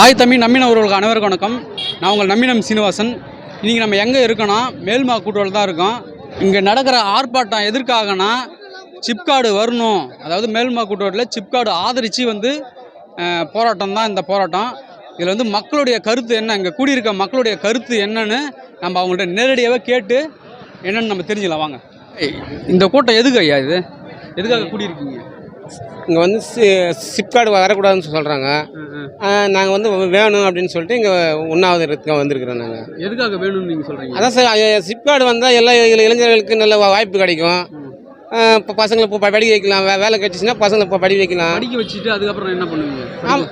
தாய் தமிழ் நம்பினவர்களுக்கு அனைவருக்கு வணக்கம். நான் உங்கள் நம்பினம் சீனிவாசன். இன்றைக்கி நம்ம எங்கே இருக்கோன்னா மேல்மா கூட்டோவில் தான் இருக்கோம். இங்கே நடக்கிற ஆர்ப்பாட்டம் எதற்காகனா சிப்காடு வரணும். அதாவது மேல்மா கூட்டோட்டில் சிப்காடு ஆதரித்து வந்து போராட்டம் தான் இந்த போராட்டம். இதில் வந்து மக்களுடைய கருத்து என்ன? இங்கே கூடியிருக்க மக்களுடைய கருத்து என்னன்னு நம்ம அவங்கள்ட்ட நேரடியாகவே கேட்டு என்னென்னு நம்ம தெரிஞ்சுக்கலாம். வாங்க. ஏய், இந்த கூட்டம் எதுக்கு ஐயா இது? எதுக்காக கூடியிருக்கீங்க? இங்கே வந்து சி சிப்கார்டு வரக்கூடாதுன்னு சொல்கிறாங்க நாங்கள் வந்து வேணும் அப்படின்னு சொல்லிட்டு இங்கே ஒன்றாவது இடத்துக்கு வந்திருக்கிறோம் நாங்கள் எதுக்காக வேணும்னு நீங்கள் சொல்கிறீங்க அதான் சார் சிப்கார்டு வந்தால் எல்லா இளை- இளைஞர்களுக்கு நல்ல வாய்ப்பு கிடைக்கும். இப்போ பசங்களை இப்போ படிக்க வைக்கலாம். வே- வேலை கிடைச்சிச்சுன்னா பசங்களை இப்போ படிக்க வைக்கலாம். படிக்க வச்சுட்டு அதுக்கப்புறம் என்ன பண்ணுவீங்க? ஆம்.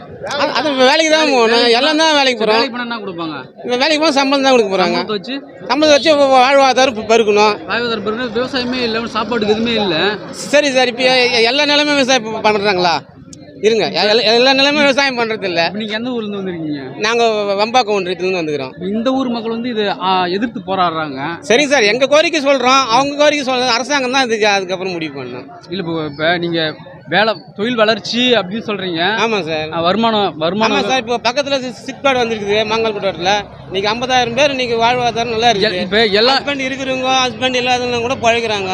அது- வேலைக்கு தான் போகணும். எல்லாம் தான் வேலைக்கு போகிறோம் வேலைக்கு என்ன கொடுப்பாங்க? வேலைக்கு போனால் சம்பளம் தான் கொடுக்க போகிறாங்க வச்சு? சம்பளத்தை வச்சு வாழ்வாதாரம் இப்போ பெருக்கணும். வாழ்வாதார பிறகு விவசாயமே இல்லை சாப்பாட்டுக்கு எதுவுமே இல்லை. சரி சார். இப்போ எல்லா நிலமே விவசாயம் பண்ணுறாங்களா இருங்க. எல்லா- நிலமே விவசாயம் பண்ணுறது இல்லை நீங்கள் எந்த ஊர்லேருந்து வந்திருக்கீங்க? நாங்கள் வம்பாக்கம் ஒன்றியத்துலேருந்து வந்துக்கிறோம். இந்த ஊர் மக்கள் வந்து இதை எதிர்த்து போராடுறாங்க. சரிங்க சார். எங்கள் கோரிக்கை சொல்கிறோம் அவங்க கோரிக்கை சொல்கிறது அரசாங்கம் தான் இதுக்கு அதுக்கப்புறம் முடிவு பண்ணணும். இல்லை இப்போ நீங்கள் வேலை தொழில் வளர்ச்சி அப்படின்னு சொல்கிறீங்க ஆமாம் சார். வருமானம் வருமானம் சார். இப்போ பக்கத்தில் சிப்கார்டு வந்திருக்குது மாங்கால்குட்டத்தில் இன்னைக்கு ஐம்பதாயிரம் பேர் இன்னைக்கு வாழ்வாதாரம் நல்லா இருக்குது இப்போ எல்லா ஹஸ்பண்ட் இருக்கிறவங்க ஹஸ்பண்ட் இல்லாதவங்க கூட பழகுறாங்க.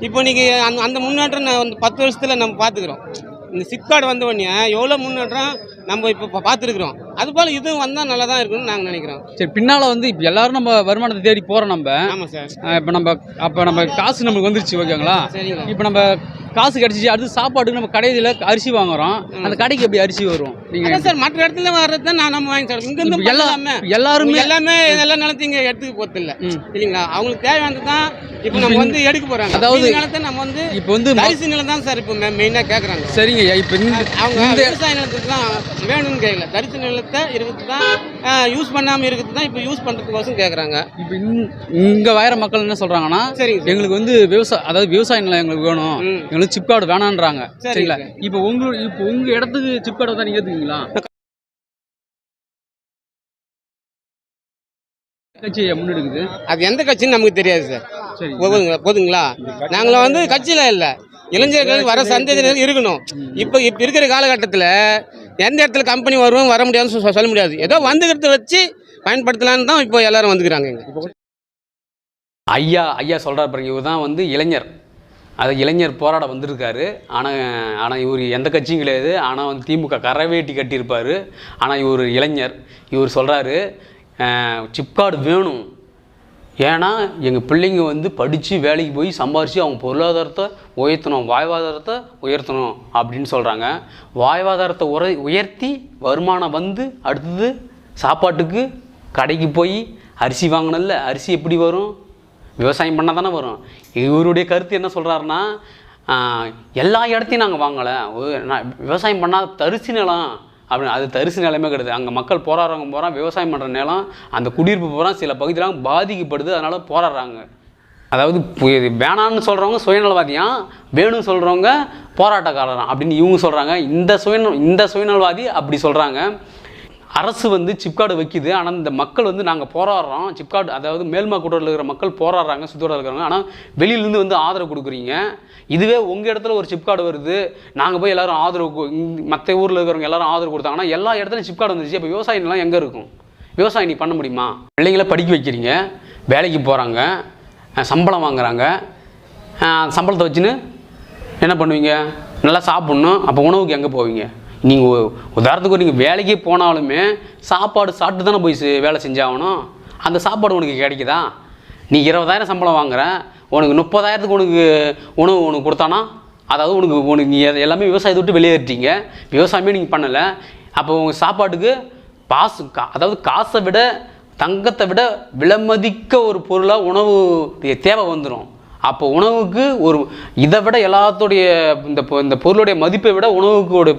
இப்போ நீங்கள் அந்த அந்த முன்னேற்றம் நான் வந்து பத்து வருஷத்தில் நம்ம பார்த்துக்குறோம். இந்த சிப்கார்டு வந்த உடனே எவ்வளோ முன்னேற்றம் நம்ம இப்போ பார்த்துருக்குறோம். அதுபோல் இதுவும் வந்தால் நல்லா தான் இருக்கும்னு நாங்கள் நினைக்கிறோம். சரி பின்னால் வந்து இப்போ எல்லாரும் நம்ம வருமானத்தை தேடி போகிறோம் நம்ம. ஆமாம் சார். இப்போ நம்ம அப்போ நம்ம காசு நமக்கு வந்துருச்சு ஓகேங்களா? இப்போ நம்ம காசு கிடைச்சிச்சு அடுத்து சாப்பாட்டுக்கு நம்ம கடையில் அரிசி வாங்குறோம். அந்த கடைக்கு எப்படி அரிசி வரும்? நீங்கள் சார் மற்ற இடத்துல வர்றது தான் நான் நம்ம வாங்கி சார் இப்ப எல்லா- எல்லாமே எல்லாருமே எல்லாமே எல்லா நிலத்தையும் இங்கே எடுத்துக்க போகிறது இல்லை ம். இல்லைங்களா? அவங்களுக்கு தேவையானது தான் இப்போ நம்ம வந்து எடுக்க போகிறாங்க அதாவது- நிலத்தை நம்ம வந்து இப்போ வந்து தரிசு நிலம் தான் சார் இப்போ மெயினாக கேட்குறாங்க சரிங்க இப்போ அவங்க விவசாய நிலத்துக்கு தான் வேணும்னு கேட்கல தரிசு நிலத்தை இருக்கிறது தான் யூஸ் பண்ணாமல் இருக்கிறது தான் இப்போ யூஸ் பண்ணுறதுக்கோசம் கேட்குறாங்க இப்போ இங்கே வயற மக்கள் என்ன சொல்கிறாங்கன்னா சரிங்க சார். எங்களுக்கு வந்து விவசாய அதாவது விவசாய நிலம் எங்களுக்கு வேணும். எங்களுக்கு சிப் கார்டு வேணான்றாங்க. சரிங்க சரிங்களா? சார். இப்போ உங்க இப்போ உங்க இடத்துக்கு சிப் கார்டு தான் நீங்க ஏத்துக்கீங்களா கட்சி முன்னெடுக்குது அது எந்த கட்சின்னு நமக்கு தெரியாது சார். போதுங்களா போதுங்களா? நாங்களும் வந்து கட்சியில் இல்லை. இளைஞர்கள் வர சந்ததியினர் இருக்கணும். இப்போ இப்போ இருக்கிற காலகட்டத்தில் எந்த இடத்துல கம்பெனி வரும் வர முடியாதுன்னு சொல்ல முடியாது. ஏதோ வந்துக்கிறத வச்சு பயன்படுத்தலான்னு தான் இப்போ எல்லாரும் வந்துக்கிறாங்க இங்கே. ஐயா ஐயா சொல்கிறார் பாருங்க இவர் தான் வந்து இளைஞர். அது இளைஞர் போராட வந்திருக்காரு. ஆனால் ஆனால் இவர் எந்த கட்சியும் கிடையாது. ஆனால் வந்து திமுக கரவேட்டி கட்டியிருப்பார். ஆனால் இவர் இளைஞர். இவர் சொல்கிறாரு சிப்கார்டு வேணும். ஏன்னா எங்கள் பிள்ளைங்க வந்து படித்து வேலைக்கு போய் சம்பாரித்து அவங்க பொருளாதாரத்தை உயர்த்தணும் வாழ்வாதாரத்தை உயர்த்தணும் அப்படின்னு சொல்கிறாங்க வாழ்வாதாரத்தை உர உயர்த்தி வருமானம் வந்து அடுத்தது சாப்பாட்டுக்கு கடைக்கு போய் அரிசி வாங்கினல்ல அரிசி எப்படி வரும்? விவசாயம் பண்ணால் தானே வரும். இவருடைய கருத்து என்ன சொல்கிறாருன்னா எல்லா இடத்தையும் நாங்கள் வாங்கலை. நான் விவசாயம் பண்ணால் தரிசு நிலம் அப்படின்னு அது தரிசு நிலமே கிடையாது. அங்கே மக்கள் போராடுறவங்க போகிறான் விவசாயம் பண்ணுற நிலம் அந்த குடியிருப்பு பூரா சில பகுதியெலாம் பாதிக்கப்படுது அதனால் போராடுறாங்க. அதாவது வேணான்னு சொல்கிறவங்க சுயநலவாதியாக வேணும்னு சொல்கிறவங்க போராட்டக்காரரான் அப்படின்னு இவங்க சொல்கிறாங்க இந்த சுயநல இந்த சுயநலவாதி அப்படி சொல்கிறாங்க அரசு வந்து சிப்கார்டு வைக்குது ஆனால் இந்த மக்கள் வந்து நாங்கள் போராடுறோம். சிப்கார்டு அதாவது மேல்மா கூட்டத்தில் இருக்கிற மக்கள் போராடுறாங்க சுத்தோட இருக்கிறவங்க. ஆனால் வெளியிலேருந்து வந்து ஆதரவு கொடுக்குறீங்க. இதுவே உங்கள் இடத்துல ஒரு சிப்கார்டு வருது. நாங்கள் போய் எல்லாரும் ஆதரவு மற்ற ஊரில் இருக்கிறவங்க எல்லாரும் ஆதரவு கொடுத்தாங்கன்னா எல்லா இடத்துலையும் சிப்கார்டு வந்துருச்சு. அப்போ விவசாய எங்கே இருக்கும்? விவசாயம் நீ பண்ண முடியுமா? பிள்ளைங்கள படிக்க வைக்கிறீங்க. வேலைக்கு போகிறாங்க சம்பளம் வாங்குறாங்க. சம்பளத்தை வச்சுன்னு என்ன பண்ணுவீங்க? நல்லா சாப்பிட்ணும். அப்போ உணவுக்கு எங்கே போவீங்க? நீங்கள் உதாரணத்துக்கு நீங்கள் வேலைக்கே போனாலுமே சாப்பாடு சாப்பிட்டு தானே போய் வேலை செஞ்சாகணும். அந்த சாப்பாடு உனக்கு கிடைக்குதா? நீ இருபதாயிரம் சம்பளம் வாங்குற. உனக்கு முப்பதாயிரத்துக்கு உனக்கு உணவு உனக்கு கொடுத்தானா? அதாவது உனக்கு உனக்கு நீங்கள் எல்லாமே விவசாயத்தை விட்டு வெளியேறிட்டீங்க. விவசாயமே நீங்கள் பண்ணலை. அப்போ உங்கள் சாப்பாட்டுக்கு பாசு கா அதாவது காசை விட தங்கத்தை விட விலைமதிக்க ஒரு பொருளாக உணவு தேவை வந்துடும் அப்போ உணவுக்கு ஒரு இதை விட எல்லாத்துடைய இந்த இந்த பொருளுடைய மதிப்பை விட உணவுக்கோட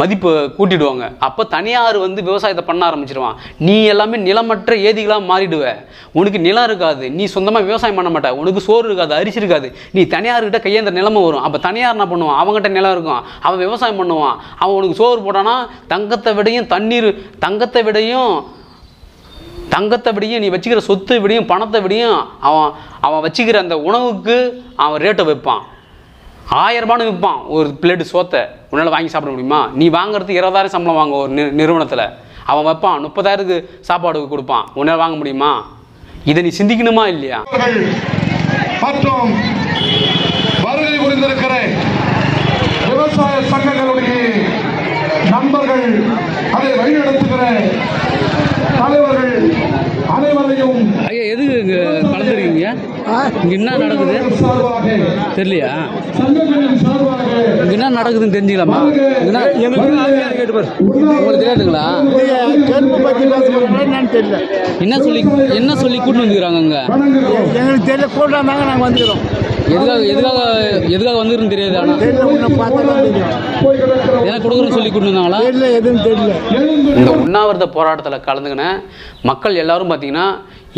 மதிப்பு கூட்டிடுவாங்க. அப்போ தனியார் வந்து விவசாயத்தை பண்ண ஆரம்பிச்சிருவான். நீ எல்லாமே நிலமற்ற ஏதிகளாக மாறிடுவ. உனக்கு நிலம் இருக்காது. நீ சொந்தமாக விவசாயம் பண்ண மாட்ட. உனக்கு சோறு இருக்காது அரிசி இருக்காது. நீ தனியார்கிட்ட கையேந்த நிலமை வரும். அப்போ தனியார் என்ன பண்ணுவான்? அவங்ககிட்ட நிலம் இருக்கும். அவன் விவசாயம் பண்ணுவான். அவன் உனக்கு சோறு போட்டானா தங்கத்தை விடையும் தண்ணீர் தங்கத்தை விடையும் தங்கத்தை விடையும் நீ வச்சுக்கிற சொத்தை விடையும் பணத்தை விடையும் அவன் அவன் வச்சுக்கிற அந்த உணவுக்கு அவன் ரேட்டை வைப்பான் ஆயிரம் ரூபான்னு விற்பான் ஒரு பிளேட்டு சோத்தை. உன்னால் வாங்கி சாப்பிட முடியுமா? நீ வாங்குறதுக்கு இருபதாயிரம் சம்பளம் வாங்க ஒரு நி நிறுவனத்தில். அவன் வைப்பான் முப்பதாயிரத்துக்கு சாப்பாடு கொடுப்பான். உன்னால் வாங்க முடியுமா? இதை நீ சிந்திக்கணுமா இல்லையா? மற்றும் வருகை புரிந்திருக்கிற விவசாய சங்கங்களுடைய நண்பர்கள் அதை வழிநடத்துகிற தலைவர்கள் அனைவரையும் ஐயா எதுக்கு இங்கே கலந்துருக்கீங்க இங்கே என்ன நடக்குது? சார்பாக தெரியலையா? இங்கே என்ன நடக்குதுன்னு தெரிஞ்சுக்கலாமா? உங்களுக்கு தெரியாதுங்களா என்ன சொல்லி என்ன சொல்லி கூட்டு வந்துக்கிறாங்க அங்கே? எங்களுக்கு தெரியல. கூட்டாந்தாங்க நாங்கள் வந்துக்கிறோம். எதுக்காக எதுக்காக எதுக்காக வந்துருன்னு தெரியாது ஆனால் தெரியல உன்னை பார்த்தா தான் தெரியும். போய் கிடக்கிற என்ன கொடுக்குறேன்னு சொல்லி கூட்டு வந்தாங்களா? தெரியல எதுவும் தெரியல. இந்த உண்ணாவிரத போராட்டத்தில் கலந்துக்கின மக்கள் எல்லாரும் பார்த்தீங்கன்னா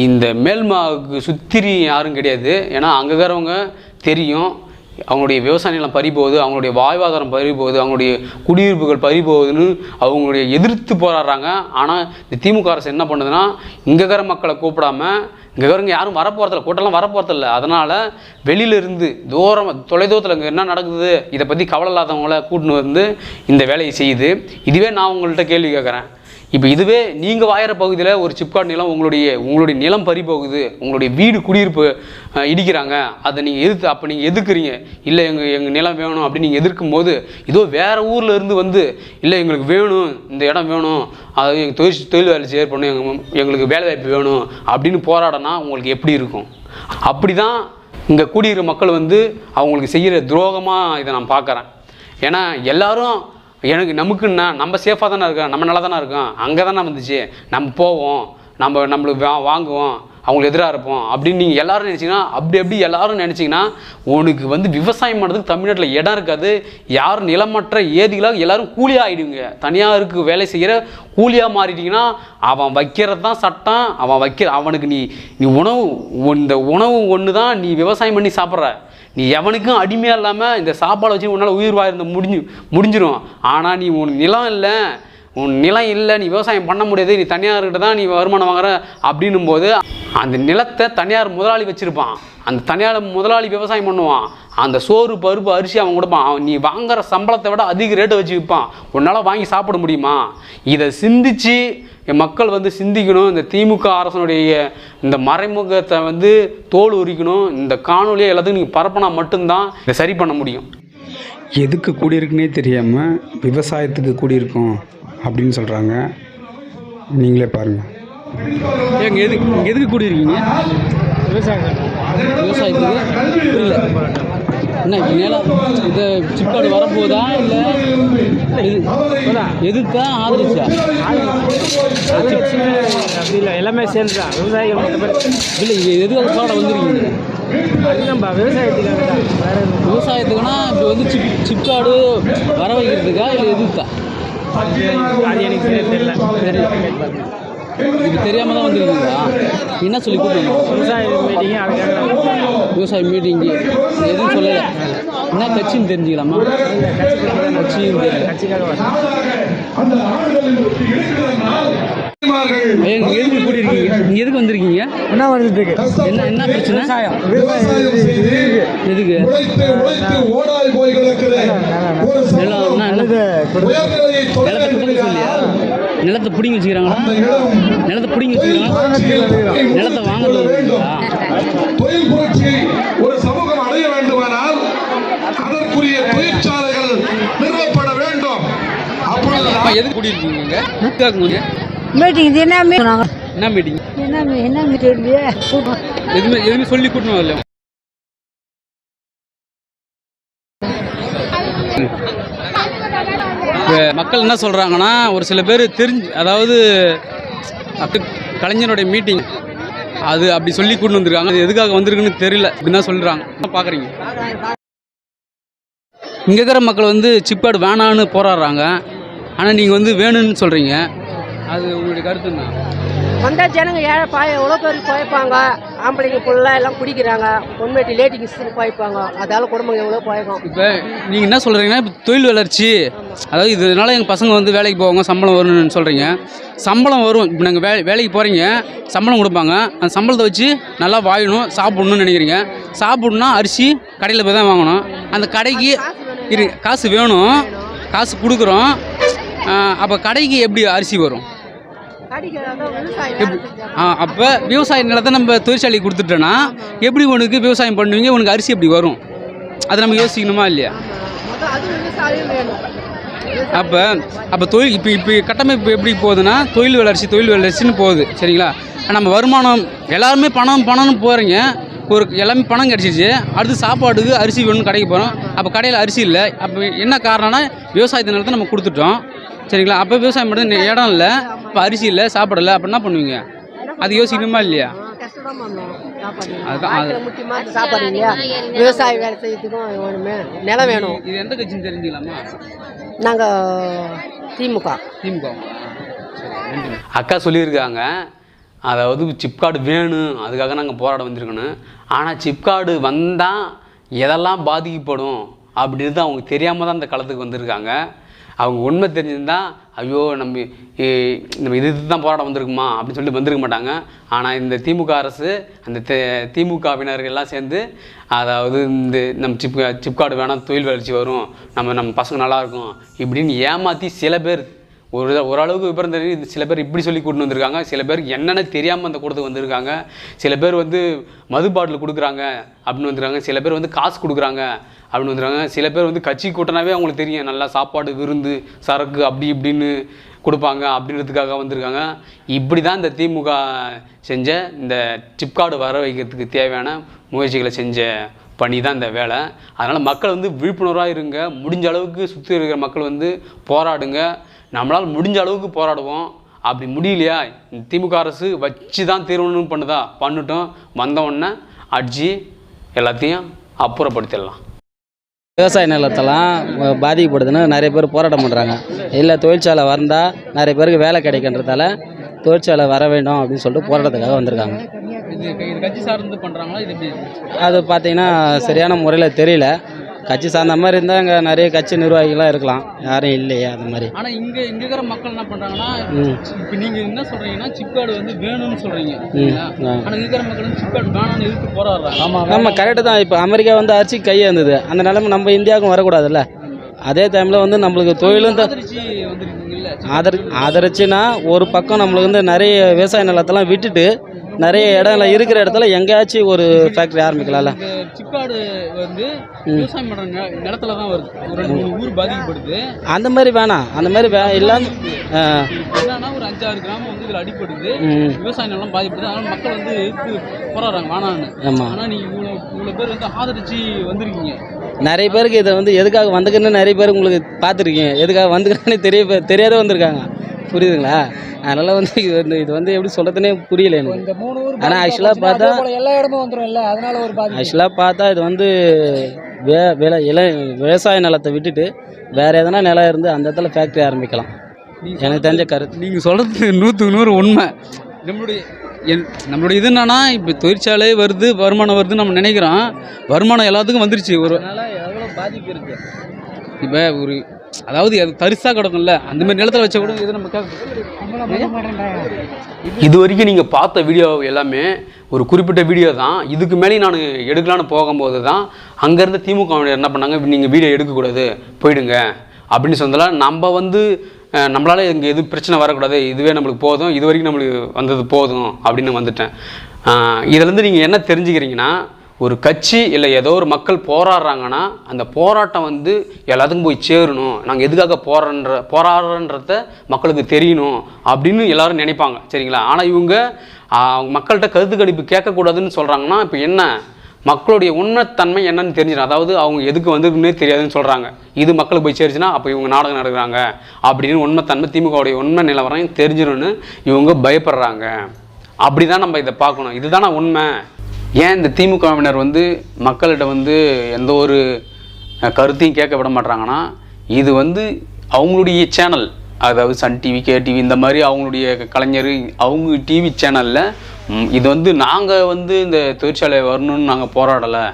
இந்த மேல்மாவுக்கு சுத்திரி யாரும் கிடையாது. ஏன்னா அங்கே இருக்கிறவங்க தெரியும். அவங்களுடைய விவசாய நிலம் பறி போகுது அவங்களுடைய வாழ்வாதாரம் பறி போகுது அவங்களுடைய குடியிருப்புகள் பறி போகுதுன்னு அவங்களுடைய எதிர்த்து போராடுறாங்க. ஆனால் இந்த திமுக அரசு என்ன பண்ணுதுன்னா இங்கே இருக்கிற மக்களை கூப்பிடாம இங்கே இருக்கிறவங்க யாரும் வரப்போகிறதில்ல கூட்டம்லாம் வரப்போகிறதில்ல அதனால் வெளியிலிருந்து தூரம் தொலைதூரத்தில் இங்கே என்ன நடக்குது இதை பற்றி கவலை இல்லாதவங்கள கூட்டின்னு வந்து இந்த வேலையை செய்யுது. இதுவே நான் உங்கள்கிட்ட கேள்வி கேட்குறேன். இப்போ இதுவே நீங்கள் வாயிற பகுதியில் ஒரு சிப்காட் நிலம் உங்களுடைய உங்களுடைய நிலம் பறி போகுது உங்களுடைய வீடு குடியிருப்பு இடிக்கிறாங்க. அதை நீங்கள் எதிர்த்து அப்போ நீங்கள் எதிர்க்கிறீங்க. இல்லை எங்கள் எங்கள் நிலம் வேணும் அப்படின்னு நீங்கள் எதிர்க்கும் போது இதோ வேறு ஊரில் இருந்து வந்து இல்லை எங்களுக்கு வேணும் இந்த இடம் வேணும் அது எங்கள் தொழில் தொழில் வேலை செய்ய பண்ணணும் எங்களுக்கு வேலைவாய்ப்பு வேணும் அப்படின்னு போராடனா உங்களுக்கு எப்படி இருக்கும்? அப்படி தான் இங்கே கூடியிருக்கிற மக்கள் வந்து அவங்களுக்கு செய்கிற துரோகமாக இதை நான் பார்க்குறேன். ஏன்னா எல்லாரும் எனக்கு நமக்குன்னா நம்ம சேஃபாக தானே இருக்கோம் நம்ம நல்லா தானே இருக்கோம் அங்கே தானே வந்துச்சு நம்ம போவோம் நம்ம நம்மளுக்கு வா வாங்குவோம் அவங்களுக்கு எதிராக இருப்போம் அப்படின்னு நீங்கள் எல்லாரும் நினச்சிங்கன்னா அப்படி அப்படி எல்லாரும் நினச்சிங்கன்னா உனக்கு வந்து விவசாயம் பண்ணுறதுக்கு தமிழ்நாட்டில் இடம் இருக்காது யாரும் நிலமற்ற ஏதிகளாக எல்லோரும் கூலியாக ஆகிடுவீங்க தனியாருக்கு வேலை செய்கிற கூலியாக மாறிட்டிங்கன்னா அவன் வைக்கிறது தான் சட்டம் அவன் வைக்கிற அவனுக்கு நீ நீ உணவு இந்த உணவு ஒன்று தான் நீ விவசாயம் பண்ணி சாப்பிட்ற. நீ எவனுக்கும் அடிமையாக இல்லாமல் இந்த சாப்பாடை வச்சு உன்னால் உயிர் வாழ்ந்த முடிஞ்சு முடிஞ்சிடும் ஆனால் நீ உனக்கு நிலம் இல்லை. உன் நிலம் இல்லை நீ விவசாயம் பண்ண முடியாது நீ தனியார்கிட்ட தான் நீ வருமானம் வாங்குற அப்படின்னும் போது அந்த நிலத்தை தனியார் முதலாளி வச்சுருப்பான். அந்த தனியார் முதலாளி விவசாயம் பண்ணுவான். அந்த சோறு பருப்பு அரிசி அவன் கொடுப்பான். அவன் நீ வாங்குற சம்பளத்தை விட அதிக ரேட்டை வச்சு விற்பான். உன்னால் வாங்கி சாப்பிட முடியுமா? இதை சிந்திச்சு என் மக்கள் வந்து சிந்திக்கணும். இந்த திமுக அரசனுடைய இந்த மறைமுகத்தை வந்து தோல் உரிக்கணும். இந்த காணொலியை எல்லாத்துக்கும் நீங்கள் பரப்பினா மட்டும்தான் இதை சரி பண்ண முடியும். எதுக்கு கூடியிருக்குன்னே தெரியாமல் விவசாயத்துக்கு கூடியிருக்கோம். அப்படின்னு சொல்கிறாங்க நீங்களே பாருங்கள் ஏங்க எதுக்கு இங்க எதுக்கு கூடியிருக்கீங்க? விவசாயத்துக்கு. புரியல. என்ன நிலம் இந்த சிப்காடு வரப்போதா இல்லை எதுக்கா ஆதரிச்சா? அப்படி இல்லை எல்லாமே சேர்ந்து தான். விவசாயிகள் இல்லை இங்கே எதுக்காக போராட வந்திருக்கீங்க? அதுதான்ப்பா விவசாயத்துக்காக தான் வேற எதுவும் விவசாயத்துக்குனா இப்போ வந்து சிப் சிப்காடு வர வைக்கிறதுக்கா இல்லை எதுக்கா? அது எனக்கு சரியா தெரியல. இது தெரியாமல் தான் வந்திருக்கீங்களா? என்ன சொல்லி கூப்பிடுங்க விவசாய மீட்டிங் அதுக்காக. விவசாய மீட்டிங்கு. எதுவும் சொல்லலை. என்ன கட்சின்னு தெரிஞ்சுக்கலாமா? கட்சியும் எதுக்கு கூட்டியிருக்கீங்க நீங்கள் எதுக்கு வந்திருக்கீங்க? என்ன வருதுக்கு என்ன என்ன பிரச்சனை? எதுக்கு? உழைத்து உழைத்து ஓடாய் போய் கிடக்கிற ஒரு நிலம் நிலத்தை பிடிங்க சொல்லியா? நிலத்தை பிடிங்க வச்சுக்கிறாங்களா? நிலத்தை பிடிங்க வச்சுக்கிறாங்களா? நிலத்தை வாங்குறது வந்துருக்கீங்களா? தொழில் புரட்சியை ஒரு சமூகம் அடைய வேண்டுமானால் அதற்குரிய தொழிற்சாலைகள் நிறுவப்பட வேண்டும் கூட்டியிருக்கீங்க இங்கே? கேட்கும்போது மீட்டிங் என்ன மீட்டிங் என்ன மீட்டிங் என்ன மீட்டிங் எதுவுமே எதுவுமே சொல்லி கூட்டணும் இப்ப மக்கள் என்ன சொல்கிறாங்கன்னா ஒரு சில பேர் தெரிஞ்சு அதாவது கலைஞருடைய மீட்டிங் அது அப்படி சொல்லி கூட்டு வந்திருக்காங்க. அது எதுக்காக வந்திருக்குன்னு தெரியல. அப்படின்னு தான் சொல்கிறாங்க பார்க்குறீங்க இங்கே இருக்கிற மக்கள் வந்து சிப்பாடு வேணான்னு போராடுறாங்க. ஆனால் நீங்கள் வந்து வேணும்னு சொல்கிறீங்க அது உங்களுடைய கருத்து என்ன? வந்த ஜனங்க ஏழை பாய எவ்வளோ பேர் குழைப்பாங்க ஆம்பளைங்க புள்ள எல்லாம் குடிக்கிறாங்க. பொன்மேட்டி லேடிங்ஸ் குழைப்பாங்க அதால குடும்பம் எவ்வளோ குழைக்கும் இப்போ நீங்கள் என்ன சொல்கிறீங்கன்னா இப்போ தொழில் வளர்ச்சி. அதாவது இதனால எங்கள் பசங்க வந்து வேலைக்கு போவாங்க சம்பளம் வரும்னு சொல்கிறீங்க சம்பளம் வரும். இப்போ நாங்கள் வே வேலைக்கு போகிறீங்க சம்பளம் கொடுப்பாங்க. அந்த சம்பளத்தை வச்சு நல்லா வாழணும் சாப்பிடணும்னு நினைக்கிறீங்க. சாப்பிடணும்னா அரிசி கடையில் போய் தான் வாங்கணும். அந்த கடைக்கு இரு காசு வேணும். காசு கொடுக்குறோம். அப்போ கடைக்கு எப்படி அரிசி வரும்? அப்போ விவசாய நிலத்தை நம்ம தொழிற்சாலைக்கு கொடுத்துட்டோன்னா எப்படி உனக்கு விவசாயம் பண்ணுவீங்க? உனக்கு அரிசி எப்படி வரும்? அதை நம்ம யோசிக்கணுமா இல்லையா? அப்போ அப்போ தொழில் இப்போ இப்போ கட்டமைப்பு எப்படி போகுதுன்னா தொழில் வளர்ச்சி தொழில் வளர்ச்சின்னு போகுது. சரிங்களா? நம்ம வருமானம் எல்லாருமே பணம் பணம்னு போகிறீங்க ஒரு எல்லாமே பணம் கிடச்சிச்சு அடுத்து சாப்பாடுக்கு அரிசி வேணும்னு கடைக்கு போகிறோம் அப்போ கடையில் அரிசி இல்லை. அப்போ என்ன காரணம்னா விவசாயத்து நிலத்தை நம்ம கொடுத்துட்டோம். சரிங்களா? அப்போ விவசாயம் பண்ணுறது இடம் இல்லை இப்போ அரிசி இல்லை சாப்பாடு இல்லை அப்போ என்ன பண்ணுவீங்க? அது யோசிக்கணுமா இல்லையா? பண்ணணும் சாப்பாடு இல்லையா விவசாய வேலை செய்யறதுக்கும் வேணுமே நிலம் வேணும். இது எந்த கட்சின்னு தெரிஞ்சுக்கலாமா? நாங்கள் திமுக. திமுக அக்கா சொல்லியிருக்காங்க அதாவது சிப் கார்டு வேணும் அதுக்காக நாங்கள் போராட வந்திருக்கணும். ஆனால் சிப் கார்டு வந்தால் எதெல்லாம் பாதிக்கப்படும் அப்படின்றது அவங்க தெரியாமல் தான் இந்த களத்துக்கு வந்திருக்காங்க. அவங்க உண்மை தெரிஞ்சிருந்தா ஐயோ நம்ம நம்ம இது தான் போராட வந்திருக்குமா? அப்படின்னு சொல்லி வந்திருக்க மாட்டாங்க. ஆனால் இந்த திமுக அரசு அந்த தே- திமுகவினர்கள் எல்லாம் சேர்ந்து அதாவது இந்த நம்ம சிப் சிப்கார்டு வேணாம் தொழில் வளர்ச்சி வரும். நம்ம நம்ம பசங்க நல்லா இருக்கும். இப்படின்னு ஏமாற்றி சில பேர் ஒரு ஓரளவுக்கு விபரம் தெரியும் சில பேர் இப்படி சொல்லி கொண்டு வந்திருக்காங்க. சில பேர் என்னென்ன தெரியாமல் அந்த கூட்டத்துக்கு வந்திருக்காங்க. சில பேர் வந்து மது பாட்டில் கொடுக்குறாங்க அப்படின்னு வந்துருக்காங்க. சில பேர் வந்து காசு கொடுக்குறாங்க அப்படின்னு வந்துருக்காங்க. சில பேர் வந்து கட்சி கூட்டினாவே அவங்களுக்கு தெரியும். நல்லா சாப்பாடு விருந்து சரக்கு அப்படி இப்படின்னு கொடுப்பாங்க அப்படின்றதுக்காக வந்திருக்காங்க. இப்படி தான் இந்த திமுக செஞ்ச இந்த சிப் கார்டு வர வைக்கிறதுக்கு தேவையான முயற்சிகளை செஞ்ச பணி தான் இந்த வேலை. அதனால் மக்கள் வந்து விழிப்புணர்வாக இருங்க. முடிஞ்ச அளவுக்கு சுற்றி இருக்கிற மக்கள் வந்து போராடுங்க. நம்மளால் முடிஞ்ச அளவுக்கு போராடுவோம். அப்படி முடியலையா? இந்த திமுக அரசு வச்சு தான் தீர்வுன்னு பண்ணுதா? பண்ணட்டும். வந்த உடனே அடிச்சு எல்லாத்தையும் அப்புறப்படுத்திடலாம். விவசாய நிலத்தெல்லாம் பாதிக்கப்படுதுன்னு நிறைய பேர் போராட்டம் பண்ணுறாங்க இல்லை தொழிற்சாலை வந்தால் நிறைய பேருக்கு வேலை கிடைக்கின்றதால தொழிற்சாலை வர வேண்டும் அப்படின்னு சொல்லிட்டு போராட்டத்துக்காக வந்திருக்காங்க. இது இது கட்சி சார்ந்து பண்ணுறாங்களா இது எப்படி? அது பார்த்தீங்கன்னா சரியான முறையில் தெரியல. கட்சி சார்ந்த மாதிரி இருந்தால் அங்கே நிறைய கட்சி நிர்வாகிகளாம் இருக்கலாம். யாரும் இல்லையே அந்த மாதிரி. ஆனால் இங்கே இங்கே இருக்கிற மக்கள் என்ன பண்ணுறாங்கன்னா இப்போ நீங்கள் என்ன சொல்கிறீங்கன்னா சிப் கார்டு வந்து வேணும்னு சொல்கிறீங்க. ஆனால் இருக்கிற மக்கள் சிப் கார்டு வேணாம்னு எதிர்த்து போராடுறாங்க. ஆமாம் நம்ம கரெக்டு தான். இப்போ அமெரிக்கா வந்து அரிசி கையே இருந்தது அந்த நிலைமை நம்ம இந்தியாவுக்கும் வரக்கூடாதுல்ல. அதே டைமில் வந்து நம்மளுக்கு தொழிலும் ஆதரி ஆதரிச்சுன்னா ஒரு பக்கம் நம்மளுக்கு வந்து நிறைய விவசாய நிலத்தெல்லாம் விட்டுட்டு நிறைய இடம்ல இருக்கிற இடத்துல எங்கேயாச்சும் ஒரு ஃபேக்ட்ரி ஆரம்பிக்கலாம்ல. கார்டு வந்து விவசாயம் பண்ணுற நில நிலத்துல தான் வருது. ஒரு ரெண்டு மூணு ஊர் பாதிக்கப்படுது. அந்த மாதிரி வேணாம். அந்த மாதிரி வே இல்லாம என்னன்னா ஒரு அஞ்சாறு கிராமம் வந்து இதில் அடிப்படுது விவசாய நிலம் பாதிப்படுது அதனால மக்கள் வந்து போராடுறாங்க. வேணான்னு ஆமாம் ஆனால் நீங்கள் இவ்வளோ இவ்வளோ பேர் வந்து ஆதரிச்சு வந்திருக்கீங்க. நிறைய பேருக்கு இதை வந்து எதுக்காக வந்துக்குன்னு நிறைய பேர் உங்களுக்கு பார்த்துருக்கீங்க. எதுக்காக வந்துக்கிறேன்னு தெரிய தெரியாத வந்திருக்காங்க. புரியுதுங்களா? அதனால் வந்து இது வந்து இது வந்து எப்படி சொல்கிறதுனே புரியல எனக்கு. இந்த மூணு ஊர் ஆனா actual ஆ பார்த்தா- எல்லா இடமும் வந்துரும் இல்ல. அதனால ஒரு பாதிப்பு. ஆக்சுவலாக பார்த்தா இது வந்து வே வில இல விவசாய நிலத்தை விட்டுட்டு வேறு எதனா நிலம் இருந்து அந்த இடத்துல ஃபேக்ட்ரி ஆரம்பிக்கலாம். எனக்கு தெரிஞ்ச கருத்து. நீங்கள் சொல்கிறது நூற்றுக்கு நூறு உண்மை. நம்மளுடைய என் நம்மளுடைய இது என்னன்னா இப்போ தொழிற்சாலை வருது வருமானம் வருதுன்னு நம்ம நினைக்கிறோம். வருமானம் எல்லாத்துக்கும் வந்துருச்சு. ஒரு பாதிப்பு இருக்குது இப்போ ஒரு அதாவது அது தரிசாக கிடக்கும்ல அந்த மாதிரி நிலத்துல வச்சா கூட இது நம்ம கேட்க இது வரைக்கும் நீங்கள் பார்த்த வீடியோ எல்லாமே ஒரு குறிப்பிட்ட வீடியோ தான். இதுக்கு மேலே நான் எடுக்கலான்னு போகும்போது தான் அங்கேருந்து திமுக என்ன பண்ணாங்க நீங்கள் வீடியோ எடுக்கக்கூடாது போயிடுங்க. அப்படின்னு சொன்னதால நம்ம வந்து நம்மளால் இங்கே எதுவும் பிரச்சனை வரக்கூடாது இதுவே நம்மளுக்கு போதும் இது வரைக்கும் நம்மளுக்கு வந்தது போதும் அப்படின்னு வந்துட்டேன். இதிலேருந்து இதுலேருந்து நீங்கள் என்ன தெரிஞ்சுக்கிறீங்கன்னா ஒரு கட்சி இல்லை ஏதோ ஒரு மக்கள் போராடுறாங்கன்னா அந்த போராட்டம் வந்து எல்லாத்துக்கும் போய் சேரணும். நாங்கள் எதுக்காக போராடுற போராடுறன்றத மக்களுக்கு தெரியணும் அப்படின்னு எல்லாரும் நினைப்பாங்க சரிங்களா? ஆனால் இவங்க அவங்க மக்கள்கிட்ட கருத்து கணிப்பு கேட்கக்கூடாதுன்னு சொல்கிறாங்கன்னா இப்போ என்ன? மக்களுடைய உண்மைத்தன்மை என்னன்னு தெரிஞ்சிடும் அதாவது அவங்க எதுக்கு வந்திருக்குன்னே தெரியாதுன்னு சொல்கிறாங்க இது மக்களுக்கு போய் சேருச்சுன்னா அப்போ இவங்க நாடகம் நடக்கிறாங்க. அப்படின்னு உண்மைத்தன்மை திமுகவுடைய உண்மை நிலவரம் தெரிஞ்சிடும்னு இவங்க பயப்படுறாங்க. அப்படி தான் நம்ம இதை பார்க்கணும். இதுதானே உண்மை? ஏன் இந்த திமுகவினர் வந்து மக்கள்கிட்ட வந்து எந்த ஒரு கருத்தையும் கேட்க விட மாட்றாங்கன்னா இது வந்து அவங்களுடைய சேனல் அதாவது சன் டிவி கே டிவி இந்த மாதிரி அவங்களுடைய கலைஞர் அவங்க டிவி சேனலில் இது வந்து நாங்கள் வந்து இந்த தொழிற்சாலை வரணும்னு நாங்கள் போராடலை.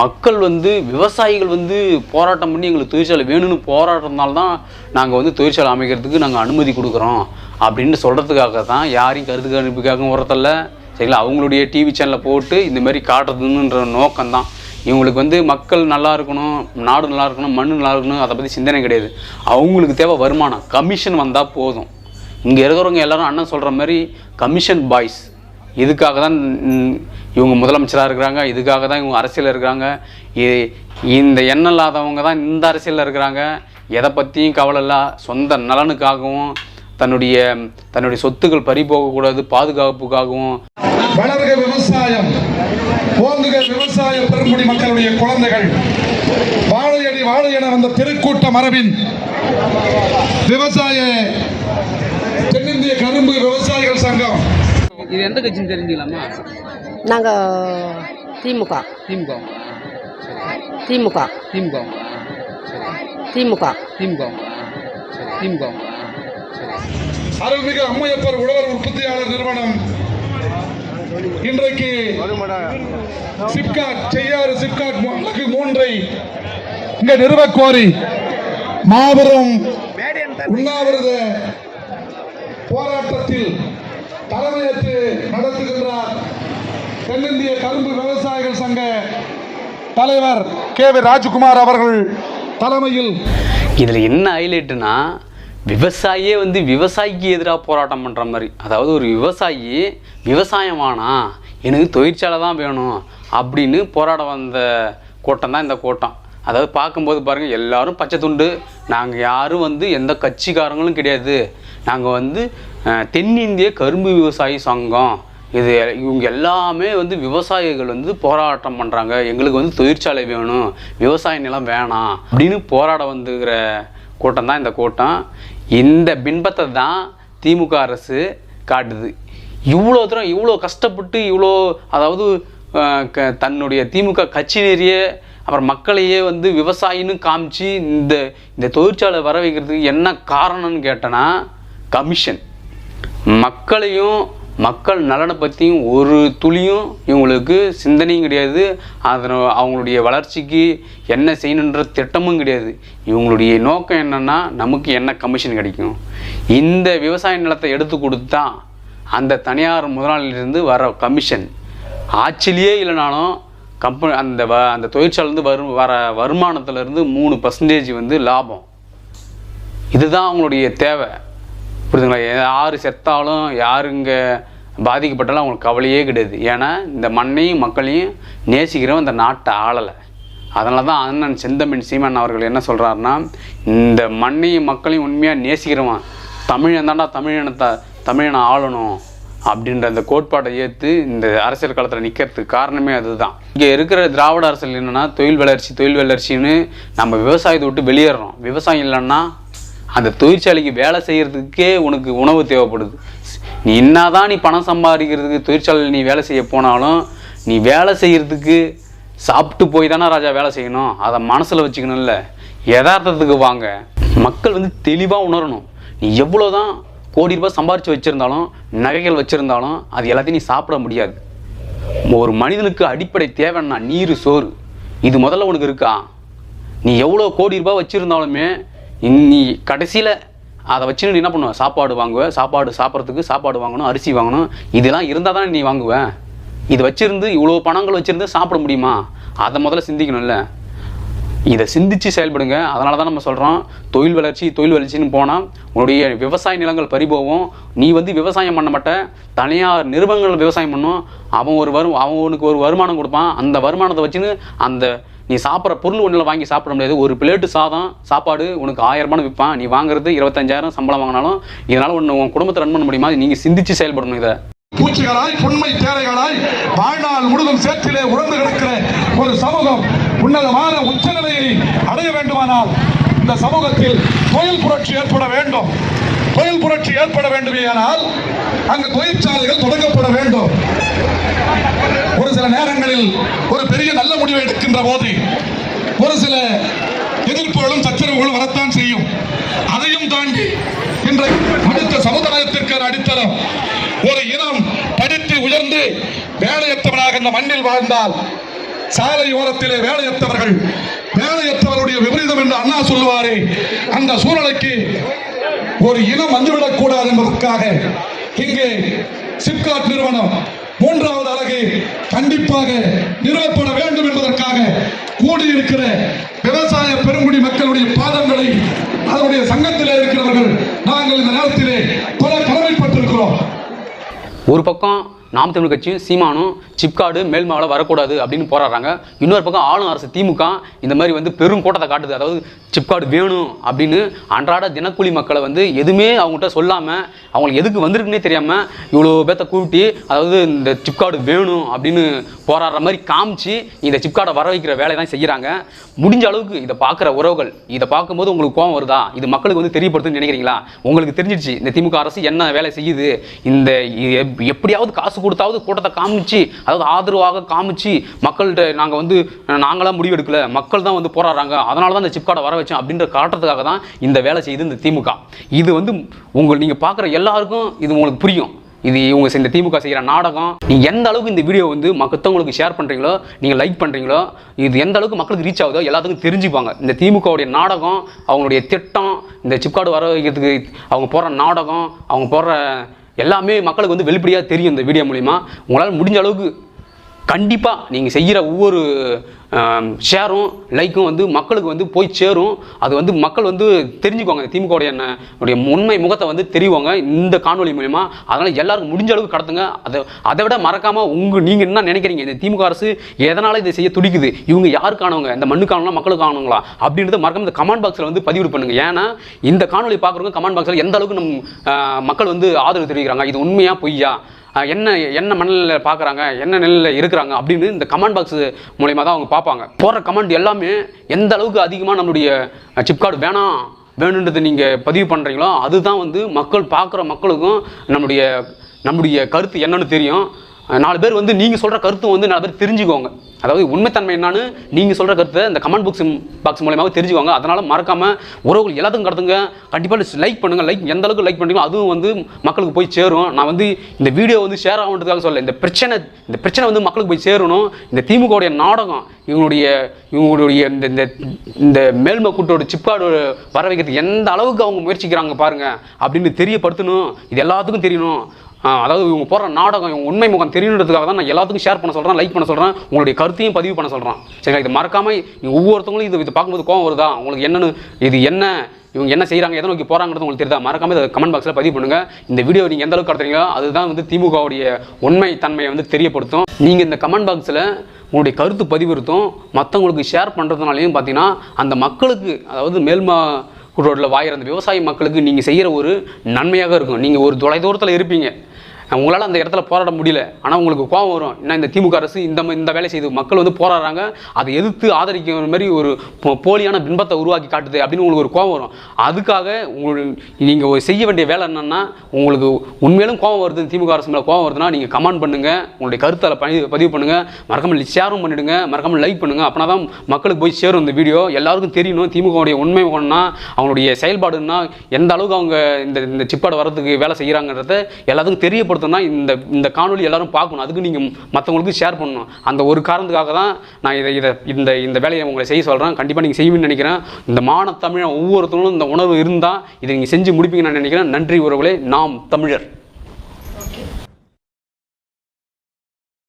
மக்கள் வந்து விவசாயிகள் வந்து போராட்டம் பண்ணி எங்களுக்கு தொழிற்சாலை வேணும்னு போராடுறதுனால தான் நாங்கள் வந்து தொழிற்சாலை அமைக்கிறதுக்கு நாங்கள் அனுமதி கொடுக்குறோம். அப்படின்னு சொல்கிறதுக்காக தான் யாரையும் கருத்து கணிப்புக்காகவும் வரதில்ல சரிங்களா? அவங்களுடைய டிவி சேனலை போட்டு இந்த மாதிரி காட்டுறதுன்ற நோக்கம்தான். இவங்களுக்கு வந்து மக்கள் நல்லா இருக்கணும் நாடு நல்லா இருக்கணும் மண் நல்லா இருக்கணும் அதை பற்றி சிந்தனை கிடையாது. அவங்களுக்கு தேவை வருமானம். கமிஷன் வந்தால் போதும். இங்கே இருக்கிறவங்க எல்லாரும் அண்ணன் சொல்கிற மாதிரி கமிஷன் பாய்ஸ் இதுக்காக தான் இவங்க முதலமைச்சராக இருக்கிறாங்க இதுக்காக தான் இவங்க அரசியலில் இருக்கிறாங்க. இந்த எண்ணம் இல்லாதவங்க தான் இந்த அரசியலில் இருக்கிறாங்க. எதை பற்றியும் கவலை இல்லை. சொந்த நலனுக்காகவும் தன்னுடைய தன்னுடைய சொத்துக்கள் பறி போகக்கூடாது பாதுகாப்புக்காகவும். வளர்க விவசாயம். ஓங்குக விவசாய பெருங்குடி மக்களுடைய குழந்தைகள். வாழையடி வாழை என வந்த திருக்கூட்ட மரபின் விவசாய தென்னிந்திய கரும்பு விவசாயிகள் சங்கம். இது எந்த கட்சின்னு தெரிஞ்சுக்கலாமா? நாங்கள் திமுக. திமுக. திமுக. திமுக. திமுக. திமுக. திமுக. அருள்மிகு அம்மையப்பர் உழவர் உற்பத்தியாளர் நிறுவனம் இன்றைக்கு சிப்காட் செய்யாறு சிப்காட் மூன்றை இங்க நிறுவக் கோரி மாபெரும் உண்ணாவிரத போராட்டத்தில் தலைமையேற்று நடத்துகின்றார் தென்னிந்திய கரும்பு விவசாயிகள் சங்க தலைவர் கே வி ராஜ்குமார் அவர்கள் தலைமையில். இதில் என்ன ஹைலைட்டுனா விவசாயியே வந்து விவசாயிக்கு எதிராக போராட்டம் பண்ணுற மாதிரி. அதாவது ஒரு விவசாயி விவசாயம் வேணாம் எனக்கு தொழிற்சாலை தான் வேணும் அப்படின்னு போராட வந்த கூட்டம் தான் இந்த கூட்டம். அதாவது பார்க்கும்போது பாருங்கள் எல்லாரும் பச்சை துண்டு. நாங்கள் யாரும் வந்து எந்த கட்சிக்காரங்களும் கிடையாது. நாங்கள் வந்து தென்னிந்திய கரும்பு விவசாயி சங்கம். இது இவங்க எல்லாமே வந்து விவசாயிகள் வந்து போராட்டம் பண்ணுறாங்க எங்களுக்கு வந்து தொழிற்சாலை வேணும். விவசாய நிலம் வேணாம் அப்படின்னு போராட வந்துக்கிற கூட்டம் தான் இந்த கூட்டம். இந்த பின்பத்தை தான் திமுக அரசு காட்டுது. இவ்வளோ தூரம் இவ்வளோ கஷ்டப்பட்டு இவ்வளோ அதாவது க- தன்னுடைய திமுக கட்சியினரையே அப்புறம் மக்களையே வந்து விவசாயின்னு காமிச்சு இந்த இந்த தொழிற்சாலை வர வைக்கிறதுக்கு என்ன காரணம்னு கேட்டேன்னா கமிஷன். மக்களையும் மக்கள் நலனை பற்றியும் ஒரு துளியும் இவங்களுக்கு சிந்தனையும் கிடையாது. அதன் அவங்களுடைய வளர்ச்சிக்கு என்ன செய்யணுன்ற திட்டமும் கிடையாது. இவங்களுடைய நோக்கம் என்னென்னா நமக்கு என்ன கமிஷன் கிடைக்கும்? இந்த விவசாய நிலத்தை எடுத்து கொடுத்தா அந்த தனியார் முதலாளியிலிருந்து வர கமிஷன் ஆட்சியிலேயே இல்லைனாலும் கம்பெனி அந்த வ அந்த தொழிற்சாலேருந்து வரும் வர வருமானத்துலேருந்து மூணு பர்சன்டேஜ் வந்து லாபம். இதுதான் அவங்களுடைய தேவை. புரியுதுங்களா? யார் செத்தாலும் யார் இங்கே பாதிக்கப்பட்டாலும் அவங்களுக்கு கவலையே கிடையாது. ஏன்னா இந்த மண்ணையும் மக்களையும் நேசிக்கிறவன் இந்த நாட்டை ஆளலை. அதனால தான் அண்ணன் செந்தமின் சீமான் அவர்கள் என்ன சொல்கிறாருன்னா இந்த மண்ணையும் மக்களையும் உண்மையாக நேசிக்கிறவன் தமிழன் தாண்டா தமிழனத்தை தமிழனை ஆளணும் அப்படின்ற அந்த கோட்பாட்டை ஏற்று இந்த அரசியல் காலத்தில் நிற்கிறதுக்கு காரணமே அதுதான். இங்கே இருக்கிற திராவிட அரசியல் என்னென்னா தொழில் வளர்ச்சி தொழில் வளர்ச்சின்னு நம்ம விவசாயத்தை விட்டு வெளியேறோம் விவசாயம் இல்லைன்னா அந்த தொழிற்சாலைக்கு வேலை செய்கிறதுக்கே உனக்கு உணவு தேவைப்படுது. நீ என்னதான் நீ பணம் சம்பாதிக்கிறதுக்கு தொழிற்சாலையில் நீ வேலை செய்ய போனாலும் நீ வேலை செய்கிறதுக்கு சாப்பிட்டு போய் தானே ராஜா வேலை செய்யணும். அதை மனசில் வச்சுக்கணும்ல. யதார்த்தத்துக்கு வாங்க. மக்கள் வந்து தெளிவாக உணரணும். நீ எவ்வளோ தான் கோடி ரூபாய் சம்பாரித்து வச்சுருந்தாலும் நகைகள் வச்சுருந்தாலும் அது எல்லாத்தையும் நீ சாப்பிட முடியாது. ஒரு மனிதனுக்கு அடிப்படை தேவைன்னா நீர் சோறு. இது முதல்ல உனக்கு இருக்கா? நீ எவ்வளோ கோடி ரூபாய் வச்சுருந்தாலுமே நீ கடைசியில் அதை வச்சு நீ என்ன பண்ணுவ? சாப்பாடு வாங்குவ. சாப்பாடு சாப்பிட்றதுக்கு சாப்பாடு வாங்கணும் அரிசி வாங்கணும். இதெல்லாம் இருந்தால் தான் நீ வாங்குவ. இது வச்சிருந்து இவ்வளோ பணங்கள் வச்சுருந்து சாப்பிட முடியுமா? அதை முதல்ல சிந்திக்கணும்ல. இதை சிந்திச்சு செயல்படுங்க. அதனால தான் நம்ம சொல்கிறோம் தொழில் வளர்ச்சி தொழில் வளர்ச்சின்னு போனால் உன்னுடைய விவசாய நிலங்கள் பறிபோகும். நீ வந்து விவசாயம் பண்ண மாட்ட. தனியார் நிறுவனங்கள் விவசாயம் பண்ணும். அவன் ஒரு வரும் அவனுக்கு ஒரு வருமானம் கொடுப்பான். அந்த வருமானத்தை வச்சுன்னு அந்த நீ சாப்பிட்ற பொருள் ஒன்றில் வாங்கி சாப்பிட முடியாது. ஒரு பிளேட்டு சாதம் சாப்பாடு உனக்கு ஆயிரம் விற்பான் நீ வாங்குறது இருபத்தஞ்சாயிரம் சம்பளம் வாங்கினாலும் இதனால் ஒன்று உன் குடும்பத்தை ரன் பண்ண முடியுமா? நீங்கள் சிந்திச்சு செயல்படணும் இதை. பூச்சிகளாய் பொன்மை தேரைகளாய் வாழ்நாள் முழுதும் சேற்றிலே உழந்து கிடக்கிற ஒரு சமூகம் உன்னதமான உச்சநிலையை அடைய வேண்டுமானால் இந்த சமூகத்தில் தொழில் புரட்சி ஏற்பட வேண்டும். தொழில் புரட்சி ஏற்பட வேண்டுமேயானால் அங்கு தொழிற்சாலைகள் தொடங்கப்பட வேண்டும். சில நேரங்களில் ஒரு பெரிய நல்ல முடிவை எடுக்கின்ற போது ஒரு சில எதிர்ப்புகளும் சச்சரவுகளும் வரத்தான் செய்யும். அதையும் தாண்டி இன்றைக்கு அடுத்த சமுதாயத்திற்கு அடித்தளம். ஒரு இனம் படித்து உயர்ந்து வேலையற்றவனாக இந்த மண்ணில் வாழ்ந்தால் சாலை ஓரத்திலே வேலையற்றவர்கள் வேலையற்றவருடைய விபரீதம் என்று அண்ணா சொல்லுவாரே அந்த சூழ்நிலைக்கு ஒரு இனம் வந்துவிடக்கூடாது என்பதற்காக இங்கே சிப்காட் நிறுவனம் மூன்றாவது அலகு கண்டிப்பாக நிறுவப்பட வேண்டும் என்பதற்காக கூடியிருக்கிற விவசாய பெருங்குடி மக்களுடைய பாதங்களை அதனுடைய சங்கத்திலே இருக்கிறவர்கள் நாங்கள் இந்த நேரத்திலே பல கடமைப்பட்டிருக்கிறோம். ஒரு பக்கம் நாம் தமிழ் கட்சியும் சீமானும் சிப்காடு மேல்மாவில் வரக்கூடாது அப்படின்னு போராடுறாங்க. இன்னொரு பக்கம் ஆளும் அரசு திமுக இந்த மாதிரி வந்து பெரும் கூட்டத்தை காட்டுது. அதாவது சிப்காடு வேணும் அப்படின்னு அன்றாட தினக்கூலி மக்களை வந்து எதுவுமே அவங்ககிட்ட சொல்லாமல் அவங்களுக்கு எதுக்கு வந்திருக்குன்னே தெரியாமல் இவ்வளோ பேர்த்த கூப்பிட்டு அதாவது இந்த சிப்காடு வேணும் அப்படின்னு போராடுற மாதிரி காமிச்சு இந்த சிப்காடை வர வைக்கிற வேலையை தான் செய்கிறாங்க முடிஞ்ச அளவுக்கு இதை பார்க்குற உறவுகள் இதை பார்க்கும்போது உங்களுக்கு கோவம் வருதா? இது மக்களுக்கு வந்து தெரியப்படுத்துன்னு நினைக்கிறீங்களா? உங்களுக்கு தெரிஞ்சிடுச்சு இந்த திமுக அரசு என்ன வேலை செய்யுது? இந்த எப்படியாவது காசு கொடுத்தாவது கூட்டத்தை காமிச்சு அதாவது ஆதரவாக காமிச்சு மக்கள்கிட்ட நாங்கள் வந்து நாங்களாம் முடிவு எடுக்கல மக்கள் தான் வந்து போராடுறாங்க அதனால தான் இந்த சிப்காடை வர வச்சோம் அப்படின்ற காட்டுறதுக்காக தான் இந்த வேலை செய்யுது இந்த திமுக. இது வந்து உங்கள் நீங்கள் பார்க்குற எல்லாருக்கும் இது உங்களுக்கு புரியும். இது இவங்க இந்த திமுக செய்கிற நாடகம். நீங்கள் எந்த அளவுக்கு இந்த வீடியோ வந்து மற்றவங்களுக்கு ஷேர் பண்ணுறீங்களோ நீங்கள் லைக் பண்ணுறீங்களோ இது எந்த அளவுக்கு மக்களுக்கு ரீச் ஆகுதோ எல்லாத்துக்கும் தெரிஞ்சுப்பாங்க. இந்த திமுகவுடைய நாடகம் அவங்களுடைய திட்டம் இந்த சிப்காடு வர வைக்கிறதுக்கு அவங்க போடுற நாடகம் அவங்க போடுற எல்லாமே மக்களுக்கு வந்து வெளிப்படையாக தெரியும் இந்த வீடியோ மூலிமா உங்களால் முடிஞ்ச அளவுக்கு கண்டிப்பாக நீங்கள் செய்கிற ஒவ்வொரு ஷேரும் லைக்கும் வந்து மக்களுக்கு வந்து போய் சேரும். அது வந்து மக்கள் வந்து தெரிஞ்சுக்குவாங்க. திமுகவுடைய என்ன- உடைய உண்மை முகத்தை வந்து தெரிவாங்க. இந்த காணொலி மூலிமா அதனால் எல்லாருக்கும் முடிஞ்ச அளவுக்கு கடத்துங்க. அதை அதை விட மறக்காமல் உங்கள் நீங்கள் என்ன நினைக்கிறீங்க? இந்த திமுக அரசு எதனால் இதை செய்ய துடிக்குது? இவங்க யாருக்கானவங்க இந்த மண்ணுக்கானவங்களா மக்களுக்கானவங்களா அப்படின்றத மறக்காம இந்த கமெண்ட் பாக்ஸில் வந்து பதிவு பண்ணுங்கள் ஏன்னா இந்த காணொலி பார்க்குறவங்க கமெண்ட் பாக்ஸில் எந்த அளவுக்கு நம் மக்கள் வந்து ஆதரவு தெரிவிக்கிறாங்க? இது உண்மையாக பொய்யா? என்ன என்ன மணலில் பார்க்குறாங்க என்ன நெல்லில் இருக்கிறாங்க அப்படின்னு இந்த கமெண்ட் பாக்ஸ் மூலயமா தான் அவங்க பார்ப்பாங்க. போடுற கமெண்ட் எல்லாமே எந்த அளவுக்கு அதிகமாக நம்மளுடைய சிப்கார்டு வேணாம் வேணுன்றதை நீங்கள் பதிவு பண்ணுறீங்களோ அதுதான் வந்து மக்கள் பார்க்குற மக்களுக்கும் நம்முடைய நம்முடைய கருத்து என்னன்னு தெரியும். நாலு பேர் வந்து நீங்கள் சொல்கிற கருத்தும் வந்து நாலு பேர் தெரிஞ்சுக்கோங்க. அதாவது உண்மைத்தன்மை என்னன்னு நீங்கள் சொல்கிற கருத்தை இந்த கமெண்ட் பாக்ஸ் பாக்ஸ் மூலயமாக தெரிஞ்சுக்கோங்க. அதனால் மறக்காமல் உறவுகள் எல்லாத்துக்கும் கடத்துங்க கண்டிப்பாக லைக் பண்ணுங்கள் லைக் எந்த அளவுக்கு லைக் பண்ணுறீங்களோ அதுவும் வந்து மக்களுக்கு போய் சேரும். நான் வந்து இந்த வீடியோ வந்து ஷேர் ஆகுன்றதுக்காக சொல்ல இந்த பிரச்சனை இந்த பிரச்சனை வந்து மக்களுக்கு போய் சேரணும். இந்த திமுகவுடைய நாடகம் இவங்களுடைய இவங்களுடைய இந்த இந்த இந்த மேல்மை கூட்டோட சிப்பாடு வர வைக்கிறதுக்கு எந்த அளவுக்கு அவங்க முயற்சிக்கிறாங்க பாருங்கள் அப்படின்னு தெரியப்படுத்தணும். இது எல்லாத்துக்கும் தெரியணும். அதாவது இவங்க போடுற நாடகம் இவங்க உண்மை முகம் தெரியணுன்றதுக்காக தான் நான் எல்லாத்துக்கும் ஷேர் பண்ண சொல்கிறேன் லைக் பண்ண சொல்கிறேன் உங்களுடைய கருத்தையும் பதிவு பண்ண சொல்கிறேன் சரிங்களா? இது மறக்காமல் நீங்கள் ஒவ்வொருத்தவங்களும் இது இது பார்க்கும்போது கோவம் வருதா? உங்களுக்கு என்னன்னு இது என்ன? இவங்க என்ன செய்கிறாங்க எதை நோக்கி போகிறாங்கிறது உங்களுக்கு தெரியுதா? மறக்காம இதை கமெண்ட் பாக்ஸில் பதிவு பண்ணுங்கள் இந்த வீடியோ நீங்கள் எந்த அளவுக்கு கடத்துறீங்களோ அதுதான் வந்து திமுகவுடைய உண்மை தன்மையை வந்து தெரியப்படுத்தும். நீங்கள் இந்த கமெண்ட் பாக்ஸில் உங்களுடைய கருத்து பதிவிருத்தும் மற்றவங்களுக்கு ஷேர் பண்ணுறதுனாலையும் பார்த்தீங்கன்னா அந்த மக்களுக்கு அதாவது மேல்மா ரோட்டில் வாயிற அந்த விவசாய மக்களுக்கு நீங்கள் செய்கிற ஒரு நன்மையாக இருக்கும். நீங்கள் ஒரு தொலைதூரத்தில் இருப்பீங்க. உங்களால் அந்த இடத்துல போராட முடியல. ஆனால் உங்களுக்கு கோபம் வரும். என்ன இந்த திமுக அரசு இந்த இந்த வேலை செய்து மக்கள் வந்து போராடுறாங்க? அதை எதிர்த்து ஆதரிக்கிற மாதிரி ஒரு போ- போலியான பின்பத்தை உருவாக்கி காட்டுது. அப்படின்னு உங்களுக்கு ஒரு கோபம் வரும். அதுக்காக உங்களுக்கு நீங்கள் செய்ய வேண்டிய வேலை என்னென்னா உங்களுக்கு உண்மையிலும் கோபம் வருது திமுக அரசு மேலே கோபம் வருதுன்னா நீங்கள் கமெண்ட் பண்ணுங்கள் உங்களுடைய கருத்தில் பதிவு பதிவு பண்ணுங்கள் மறக்காமல் ஷேரும் பண்ணிவிடுங்க மறக்காமல் லைக் பண்ணுங்கள் அப்படின்னா தான் மக்களுக்கு போய் சேரும் இந்த வீடியோ. எல்லாருக்கும் தெரியணும். திமுகவுடைய உண்மை முகம்னா அவங்களுடைய செயல்பாடுன்னா எந்த அளவுக்கு அவங்க இந்த இந்த சிப்பாடு வரதுக்கு வேலை செய்கிறாங்கன்றத எல்லாத்துக்கும் தெரியப்படுத்தணும்னா இந்த இந்த காணொலி எல்லாரும் பார்க்கணும். அதுக்கு நீங்கள் மற்றவங்களுக்கு ஷேர் பண்ணணும். அந்த ஒரு காரணத்துக்காக தான் நான் இதை இதை இந்த இந்த வேலையை உங்களை செய்ய சொல்கிறேன் கண்டிப்பாக நீங்கள் செய்வீங்கன்னு நினைக்கிறேன். இந்த மான தமிழன் ஒவ்வொருத்தரும் இந்த உணர்வு இருந்தால் இதை நீங்கள் செஞ்சு முடிப்பீங்கன்னு நான் நினைக்கிறேன். நன்றி உறவுகளே நாம் தமிழர்.